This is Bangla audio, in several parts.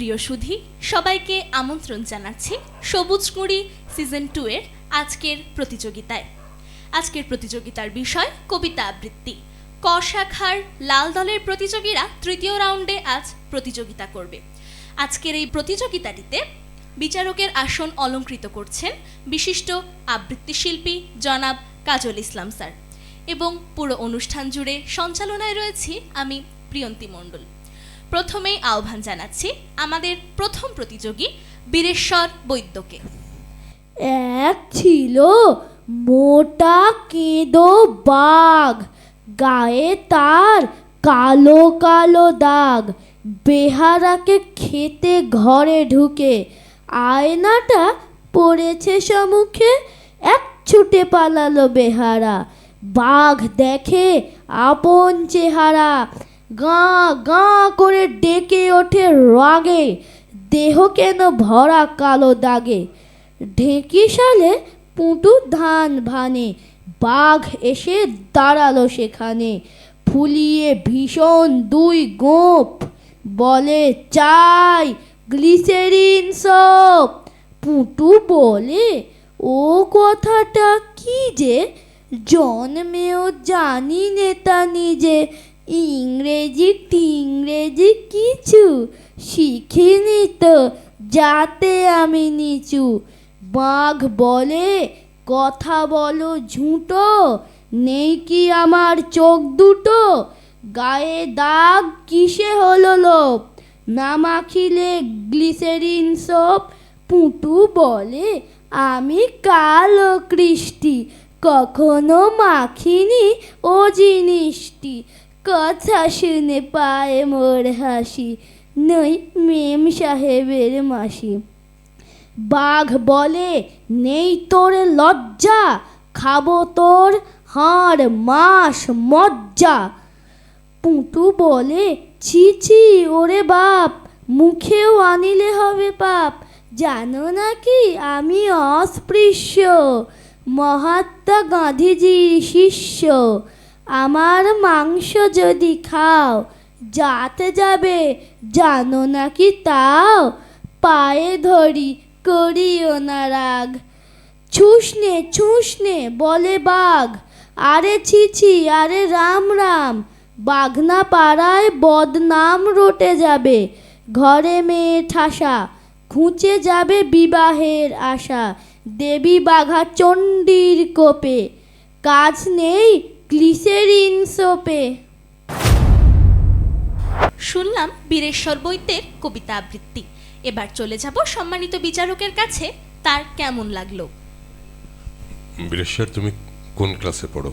প্রিয় সুধী, সবাইকে আমন্ত্রণ জানাচ্ছি সবুজ কুঁড়ি সিজন টু এর আজকের প্রতিযোগিতায়। আজকের প্রতিযোগিতার বিষয় কবিতা আবৃত্তি। ক শাখার লাল দলের প্রতিযোগীরা তৃতীয় রাউন্ডে আজ প্রতিযোগিতা করবে। আজকের এই প্রতিযোগিতাটিতে বিচারকের আসন অলঙ্কৃত করছেন বিশিষ্ট আবৃত্তি শিল্পী জনাব কাজল ইসলাম স্যার। এবং পুরো অনুষ্ঠান জুড়ে সঞ্চালনায় রয়েছি আমি প্রিয়ন্তী মণ্ডল। প্রথমেই আহ্বান জানাচ্ছি আমাদের প্রথম প্রতিযোগী বীরেশ্বর বৈদ্যকে। এক ছিল মোটা কেঁদো বাঘ, গায়ে তার কালো কালো দাগ। বেহারাকে খেতে ঘরে ঢুকে আয়নাটা পড়েছে সম্মুখে এক ছুটে পালালো বেহারা। বাঘ দেখে আপন চেহারা গাঁ গাঁ করে ডেকে ওঠে রাগে। দেহ কেন ভরা কালো দাগে? ঢেঁকি সালে পুঁটু ধান ভানে, বাঘ এসে দাঁড়াল সেখানে। ফুলিয়ে ভীষণ দুই গোপ বলে, চাই গ্লিসেরিন সব। পুঁটু বলে, ও কথাটা কি যে? জন্মেও জানি নেতা নিজে ইংরেজি টিংরেজি কিছু শিখিনি তো যাতে আমি নিচু। বাঘ বলে, কথা বলো ঝুঁটো, নেই কি আমার চোখ দুটো? গায়ে দাগ কিসে হলো লোপ না মাখিলে গ্লিসেরিন সোপ? পুঁটু বলে, আমি কালো কৃষ্টি, কখনো মাখিনি ও জিনিসটি। কথা শুনে পায়ে মোর হাসি, নই মেম সাহেবের মাসি। বাঘ বলে, নেই তোর লজ্জা, খাব তোর হাড় মাস মজ্জা। পুঁটু বলে, ছি ছি, ওরে বাপ, মুখেও আনিলে হবে পাপ, জানো নাকি আমি অস্পৃশ্য, মহাত্মা গান্ধীজির শিষ্য। আমার মাংস যদি খাও, যাতে যাবে, জানো নাকি তাও? পায়ে ধরি, করিও না রাগ। ছুসনে ছুসনে, বলে বাঘ। আরে ছি ছি, আরে রাম রাম। বাঘনা পাড়ায় বদনাম রটে যাবে। ঘরে মেয়ে ঠাসা খুঁচে যাবে বিবাহের আশা। দেবী বাঘা চণ্ডীর কোপে। কাজ নেই গ্লিসেরিন সোপে। শুনলাম বীরেশ্বর বৈদ্যের কবিতা আবৃত্তি। এবার চলে যাব সম্মানিত বিচারকের কাছে। তার কেমন লাগল? বীরেশ্বর তুমি কোন ক্লাসে পড়ো?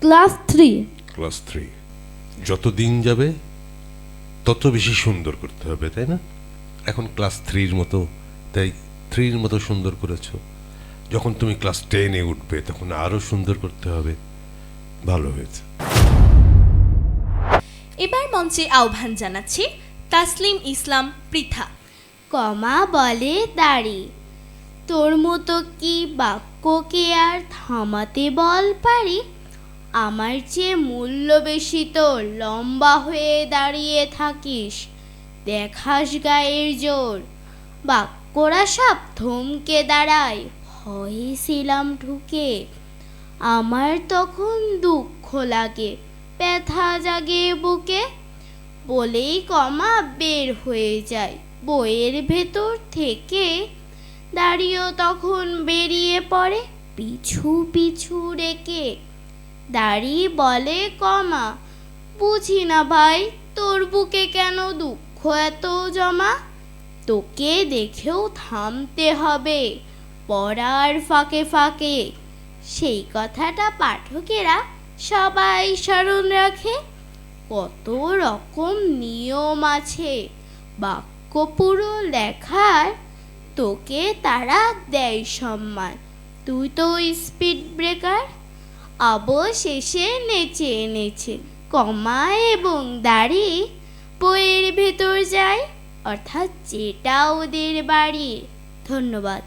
Class three. Class three. যত দিন যাবে তত বেশি সুন্দর করতে হবে তাই না? এখন ক্লাস থ্রির মতো তাই থ্রির মতো সুন্দর করেছ। যখন তুমি ক্লাস টেনে উঠবে তখন আরও সুন্দর করতে হবে। ভালো হয়েছে। এবার মঞ্চে আহ্বান জানাচ্ছি তাসলিম ইসলাম পৃথা। কমা বলে দাড়ি। তোর মতো কি বাক্যকে আর থামাতে বল পারি? আমার চেয়ে মূল্য বেশি তোর লম্বা হয়ে দাঁড়িয়ে থাকিস। দেখাস গায়ের জোর। বাক্যরা সব থমকে দাঁড়ায়। হয়েছিলাম ঢুকে। আমার তখন দুঃখ লাগে, ব্যথা জাগে বুকে। বলেই কমা বের হয়ে যায় বইয়ের ভেতর থেকে। দাঁড়িয়েও তখন বেরিয়ে পড়ে পিছু পিছু রেখে। দাঁড়িয়ে বলে, কমা, বুঝি না ভাই, তোর বুকে কেন দুঃখ এত জমা? তোকে দেখেও থামতে হবে, পড়ার ফাঁকে ফাঁকে। সেই কথাটা পাঠকেরা সবাই স্মরণ রাখে। কত রকম নিয়ম আছে, বাক্য পুরো লেখার তোকে তারা দেয় সম্মান। তুই তো স্পিড ব্রেকার অবশেষে নেচে এনেছে। কমা এবং দাড়ি বইয়ের ভেতর যায়, অর্থাৎ যেটা ওদের বাড়ি। ধন্যবাদ।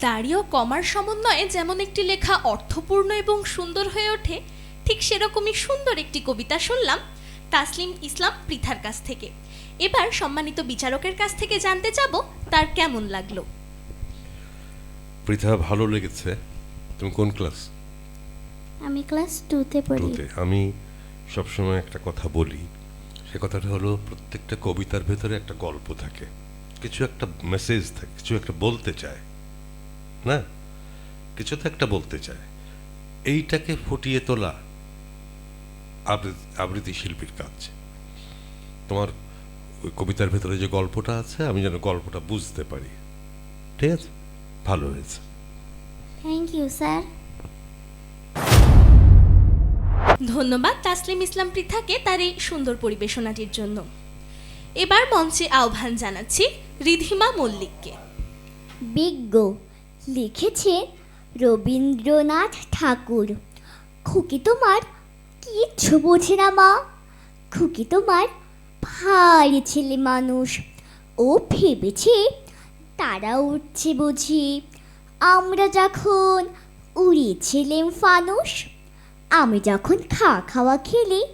দাড়ি ও কমার সমন্বয়ে যেমন একটি লেখা অর্থপূর্ণ এবং সুন্দর হয়ে ওঠে ঠিক সেরকমই সুন্দর একটি কবিতা শুনলাম তাসলিম ইসলাম পৃথার কাছ থেকে। এবার সম্মানিত বিচারকের কাছ থেকে জানতে চাব তার কেমন লাগল। পৃথা ভালো লেগেছে। তুমি কোন ক্লাস? আমি ক্লাস টুতে পড়ি। টুতে আমি সবসময় একটা কথা বলি সে কথাটা হলো প্রত্যেকটা কবিতার ভেতরে একটা গল্প থাকে কিছু একটা মেসেজ থাকে কিছু একটা বলতে চায়। না? কিছু তো একটা বলতে চায়। এইটাকে ফুটিয়ে তোলা আবৃ- আবৃত্তি শিল্পীর কাজ। তোমার ওই কবিতার ভেতরে যে গল্পটা আছে আমি যেন গল্পটা বুঝতে পারি। ঠিক আছে? ভালো হয়েছে। থ্যাংক ইউ স্যার ধন্যবাদ তাসলিম ইসলাম পৃথাকে তার এই সুন্দর পরিবেশনাটির জন্য। এবার মঞ্চে আহ্বান জানাচ্ছি রিধিমা মল্লিককে। বিজ্ঞ। লিখেছে রবীন্দ্রনাথ ঠাকুর। খুকি তোমার কিচ্ছু বোঝে না মা। খুকি তোমার ভারী ছেলে মানুষ। ও ভেবেছে তারা উঠছে বুঝি। আমরা যখন উড়িয়েছিলাম ফানুস আমি যখন খাওয়া খাওয়া খেলি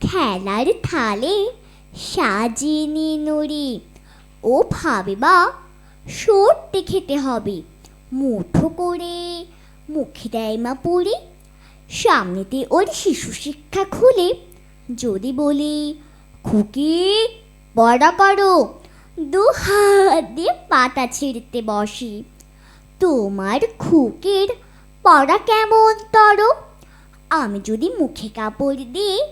খেলার থালে সাজিয়ে নিয়ে নড়ি। ও ভাবে বা সরতে খেতে হবে। মুঠো করে, মুখে দেয় মা পড়ে। সামনেতে ওর শিশু শিক্ষা খুলে। যদি বলি, খুকি বড়া করো দু হাত দিয়ে পাতা ছিঁড়তে বসি। তোমার খুকের পড়া কেমন তর? আমি যদি মুখে কাপড় দিই,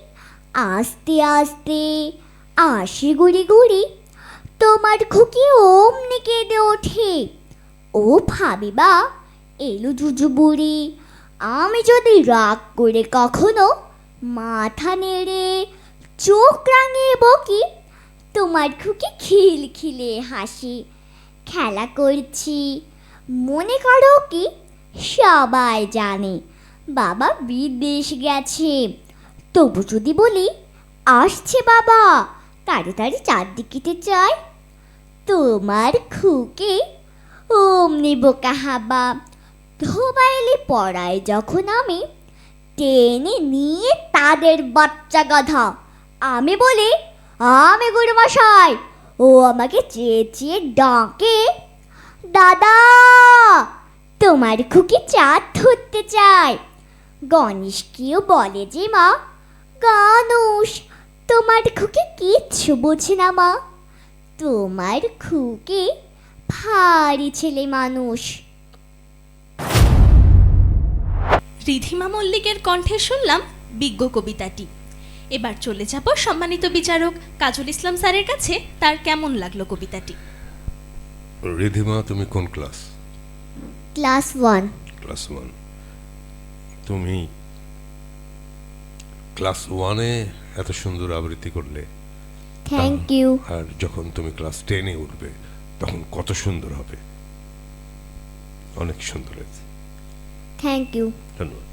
আস্তে আস্তে আসি গুড়ি গুড়ি, তোমার খুকি অমনি কেঁদে ওঠে। ও ভাবিবা এলো জুজু বুড়ি। আমি যদি রাগ করে কখনো মাথা নেড়ে চোখ রাঙিয়ে বকি, তোমার খুকি খিল খিলে হাসি। খেলা করছি, মনে করো কি, সবাই জানে বাবা বিদেশ গেছে। তবু যদি বলি, আসছে বাবা, তাড়াতাড়ি চারদিকেতে চাই তোমার খুকে অমনি বোকা হাবা। ধোবাইলে পড়ায় যখন আমি টেনে নিয়ে তাদের বাচ্চা গাধা। আমি বলি, আমি গুরুমশাই, ও আমাকে চেঁচিয়ে ডাকে, দাদা, তোমার খুকি চাঁদ ধরতে চায়। গণেশকেও বলে যে মা গানুষ তোমার খুকি কিচ্ছু বোঝে না মা। তোমার খুকে ভারী ছেলে মানুষ। রিধিমা মল্লিকের কণ্ঠে শুনলাম বিজ্ঞ কবিতাটি। এবার চলে যাব সম্মানিত বিচারক কাজল ইসলাম স্যারের কাছে তার কেমন লাগল কবিতাটি? রিধিমা তুমি কোন class? Class one. Class one. তুমি ক্লাস ওয়ানে এত সুন্দর আবৃত্তি করলে। থ্যাংক ইউ আর যখন তুমি ক্লাস টেনে উঠবে তখন কত সুন্দর হবে। অনেক সুন্দর হয়েছে। থ্যাংক ইউ ধন্যবাদ।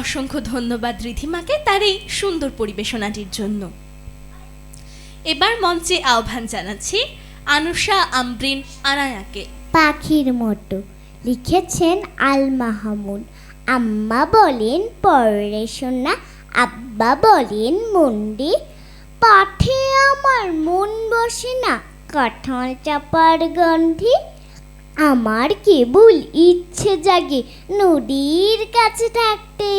অসংখ্য ধন্যবাদ রিধিমাকে তার এই সুন্দর পরিবেশনাটির জন্য। এবার মঞ্চে আহ্বান জানাচ্ছি আনুষা আমব্রিন আনায়াকে। পাখির মতো লিখেছেন আল মাহমুদ আম্মা বলেন পড়াশোনা আব্বা বলেন মন্ডি পাঠে আমার মন বসে না। কাঁঠাল চাপার গন্ধে আমার কেবল ইচ্ছে জাগে নদীর কাছে থাকতে।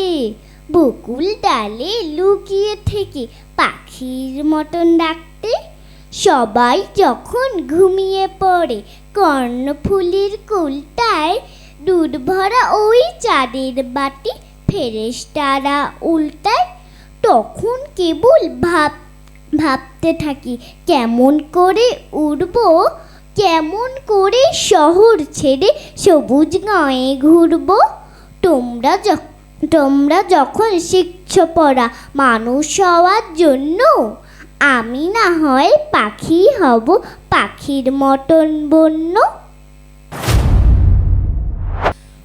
বকুল ডালে লুকিয়ে থেকে পাখির মতন ডাকতে। সবাই যখন ঘুমিয়ে পড়ে, কর্ণফুলির কুলটায় দুধ ভরা ওই চাঁদের বাটি ফেরেশতারা উল্টায়, তখন কেবল ভাব ভাবতে থাকি, কেমন করে উড়ব, কেমন করে শহর ছেড়ে সবুজ গাঁয়ে ঘুরব। তোমরা তোমরা যখন শিখছ পড়া মানুষ হওয়ার জন্য, আমি না হয় পাখি হব, পাখির মতন বন্য।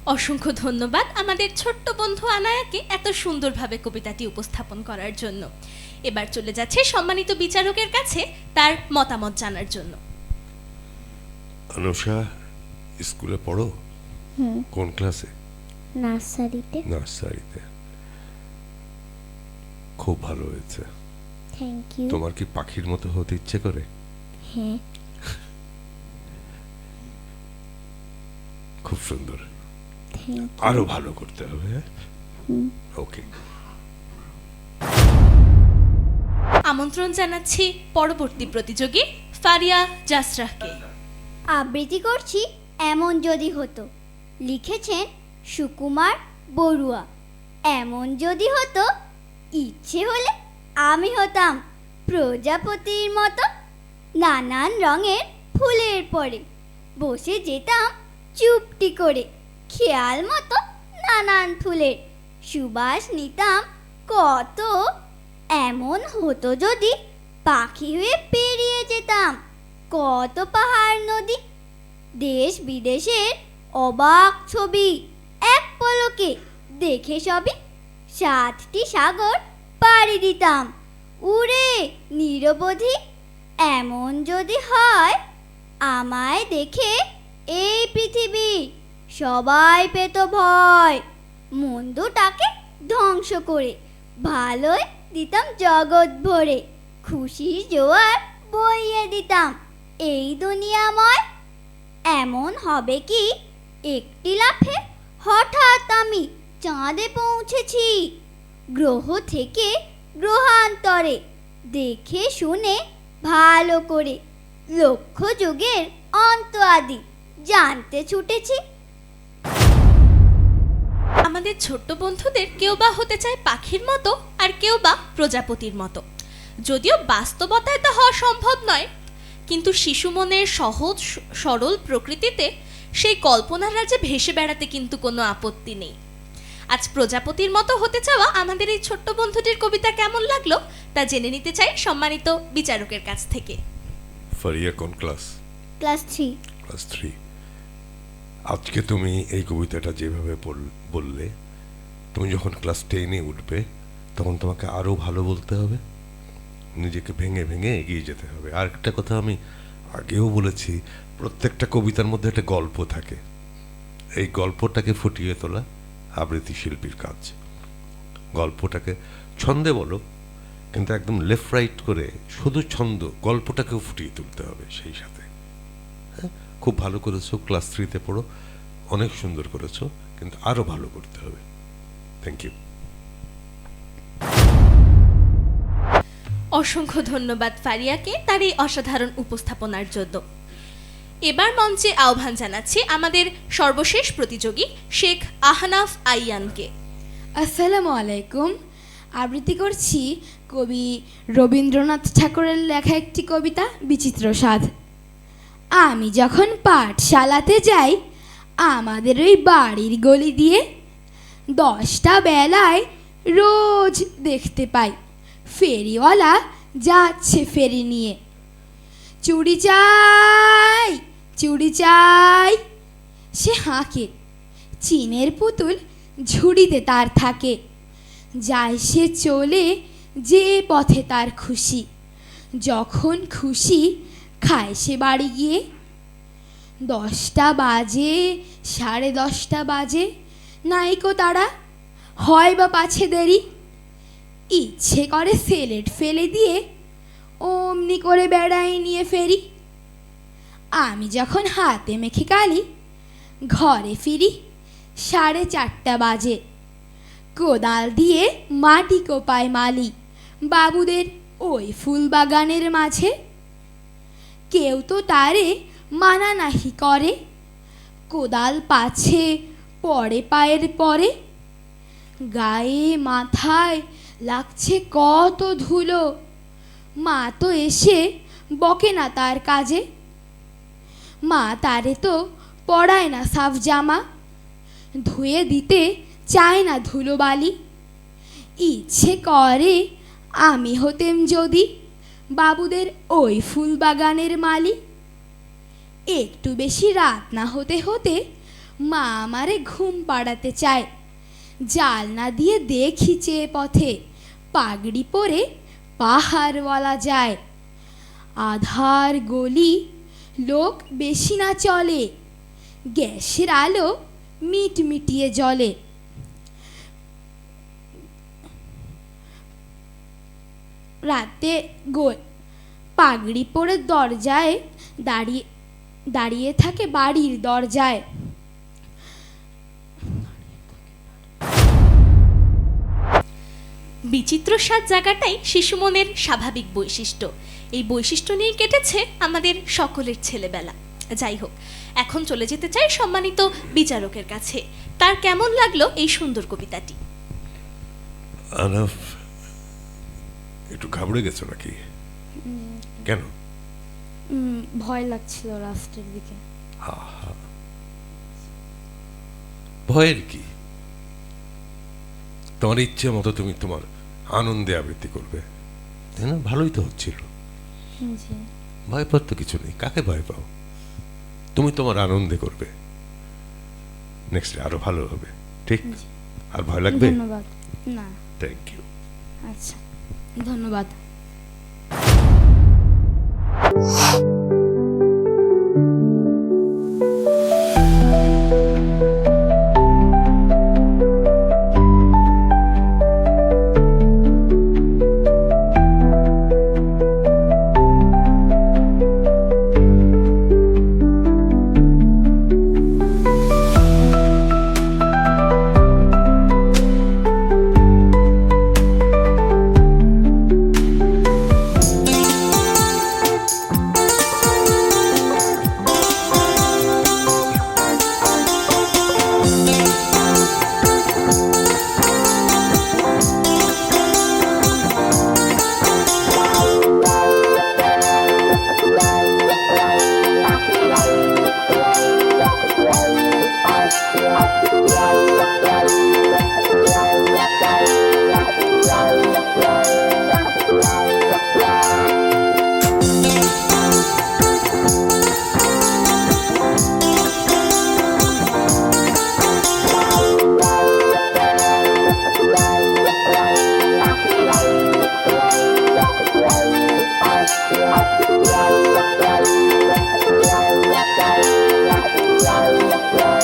অসংখ্য ধন্যবাদ আমাদের ছোট্ট বন্ধু আনায়াকে এত সুন্দরভাবে কবিতাটি উপস্থাপন করার জন্য। এবার চলে যাচ্ছে সম্মানিত বিচারকের কাছে তার মতামত জানার জন্য। অনুষা স্কুলে পড়ো? কোন ক্লাসে? নার্সারিতে। নার্সারিতে। খুব ভালো হয়েছে। থ্যাংক ইউ তোমার কি পাখির মতো হতে ইচ্ছে করে? হ্যাঁ। খুব সুন্দর। আরও ভালো করতে হবে হ্যাঁ? ওকে আমন্ত্রণ জানাচ্ছি পরবর্তী প্রতিযোগী ফারিয়া জাসরাহকে আবৃত্তি করছি এমন যদি হতো লিখেছেন সুকুমার বড়ুয়া। এমন যদি হতো ইচ্ছে হলে আমি হতাম প্রজাপতির মতো নানান রঙের ফুলের পরে। বসে যেতাম চুপটি করে খেয়াল মতো নানান ফুলের। সুবাস নিতাম কত। এমন হতো যদি পাখি হয়ে পেরিয়ে যেতাম। কত পাহাড় নদী। দেশ বিদেশের অবাক ছবি। এক পলকে দেখে সবই সাতটি সাগর পাড়ি দিতাম। উড়ে নিরবধি এমন যদি হয়, আমায় দেখে এই পৃথিবী সবাই পেত ভয়। মন্দটাকে ধ্বংস করে। ভালোই দিতাম জগৎ ভরে। খুশি জোয়ার বইয়ে দিতাম। এই দুনিয়াময় এমন হবে কি? একটি লাফে হঠাৎ আমি চাঁদে পৌঁছেছি। গ্রহ থেকে গ্রহান্তরে। দেখে শুনে ভালো করে। লক্ষ্য যুগের অন্ত আদি জানতে ছুটেছি আমাদের ছোট্ট বন্ধুদের কেউ বা হতে চায় পাখির মতো আর কেউ বা প্রজাপতির মতো। যদিও বাস্তবতায় তা হওয়া সম্ভব নয় কিন্তু শিশু মনের সহজ সরল প্রকৃতিতে সেই কল্পনার রাজ্যে ভেসে বেড়াতে কিন্তু কোনো আপত্তি নেই। আজ প্রজাপতির মতো হতে চাওয়া আমাদের এই ছোট্ট বন্ধুটির কবিতা কেমন লাগল তা জেনে নিতে চাই সম্মানিত বিচারকের কাছ থেকে। ফারিয়া কোন class? Class three. Class three. আজকে তুমি এই কবিতাটা যেভাবে বল- বললে, তুমি যখন ক্লাস টেনে উঠবে, তখন তোমাকে আরও ভালো বলতে হবে। নিজেকে ভেঙে ভেঙে এগিয়ে যেতে হবে। আর একটা কথা আমি আগেও বলেছি, প্রত্যেকটা কবিতার মধ্যে একটা গল্প থাকে। এই গল্পটাকে ফুটিয়ে তোলা আবৃত্তি শিল্পীর কাজ। গল্পটাকে ছন্দে বলো, কিন্তু একদম লেফট রাইট করে শুধু ছন্দ, গল্পটাকেও ফুটিয়ে তুলতে হবে সেই সাথে। খুব ভালো করেছ ক্লাস থ্রিতে পড়ো। অনেক সুন্দর করেছ কিন্তু আরও ভালো করতে হবে। থ্যাংক ইউ অসংখ্য ধন্যবাদ ফারিয়াকে তার এই অসাধারণ উপস্থাপনার জন্য। এবার মঞ্চে আহ্বান জানাচ্ছি আমাদের সর্বশেষ প্রতিযোগী শেখ আহনাফ আইয়ানকে। আসসালামু আলাইকুম। আবৃত্তি করছি কবি রবীন্দ্রনাথ ঠাকুরের লেখা একটি কবিতা বিচিত্র স্বাদ। আমি যখন পাঠশালাতে যাই, আমাদের ওই বাড়ির গলি দিয়ে দশটা বেলায় রোজ দেখতে পাই, ফেরিওয়ালা যাচ্ছে ফেরি নিয়ে। চুড়ি চাই চুড়ি চাই, সে হাঁকে। চীনের পুতুল ঝুড়িতে তার থাকে। যায় সে চলে যে পথে তার খুশি। যখন খুশি খায় সে বাড়ি গিয়ে? দশটা বাজে, সাড়ে দশটা বাজে। নাইকো তারা, হয় বা পাছে দেরি? ইচ্ছে করে সেলেট ফেলে দিয়ে অমনি করে বেড়াই নিয়ে ফেরি। আমি যখন হাতে মেখে কালি, ঘরে ফিরি, সাড়ে চারটা বাজে। কোদাল দিয়ে মাটি কোপায় মালি, বাবুদের ওই ফুল বাগানের মাঝে। কেউ তো তারে মানা নাহি করে। কোদাল পাছে পরে পায়ের পরে। গায়ে মাথায় লাগছে কত ধুলো। মা তো এসে বকে না তার কাজে। মা তারে তো পড়ায় না সাফ জামা। ধুয়ে দিতে চায় না ধুলো বালি। ইচ্ছে করে আমি হতেম যদি বাবুদের ওই ফুল বাগানের মালি। একটু বেশি রাত না হতে হতে মা আমারে ঘুম পাড়াতে চায়। জালনা দিয়ে দেখি চেয়ে পথে পাগড়ি পরে পাহাড়ওয়ালা যায়। আধার গলি, লোক বেশি না চলে। গ্যাসের আলো মিটমিটিয়ে জ্বলে। রাতে গোল। পাগড়ি পরে দরজায় দাঁড়িয়ে দাঁড়িয়ে থাকে বাড়ির দরজায়। বিচিত্র স্বাদ জায়গাটাই শিশু মনের স্বাভাবিক বৈশিষ্ট্য। এই বৈশিষ্ট্য নিয়ে কেটেছে আমাদের সকলের ছেলেবেলা। যাই হোক, এখন চলে যেতে চাই সম্মানিত বিচারকের কাছে। তার কেমন লাগল এই সুন্দর কবিতাটি? একটু ঘাবড়ে গেছো নাকি? কেন? ভয় লাগছিল লাস্টের দিকে। ভয়ের কি? তোমার ইচ্ছে মতো তুমি তোমার আনন্দে আবৃত্তি করবে। তাই না? ভালোই তো হচ্ছিল। ভয় পাওয়ার তো কিছু নেই। কাকে ভয় পাও? তুমি তোমার আনন্দে করবে। নেক্সট আরও ভালো হবে। ঠিক? আর ভয় লাগবে? ধন্যবাদ। না। থ্যাংক ইউ আচ্ছা। ধন্যবাদ। Thank you.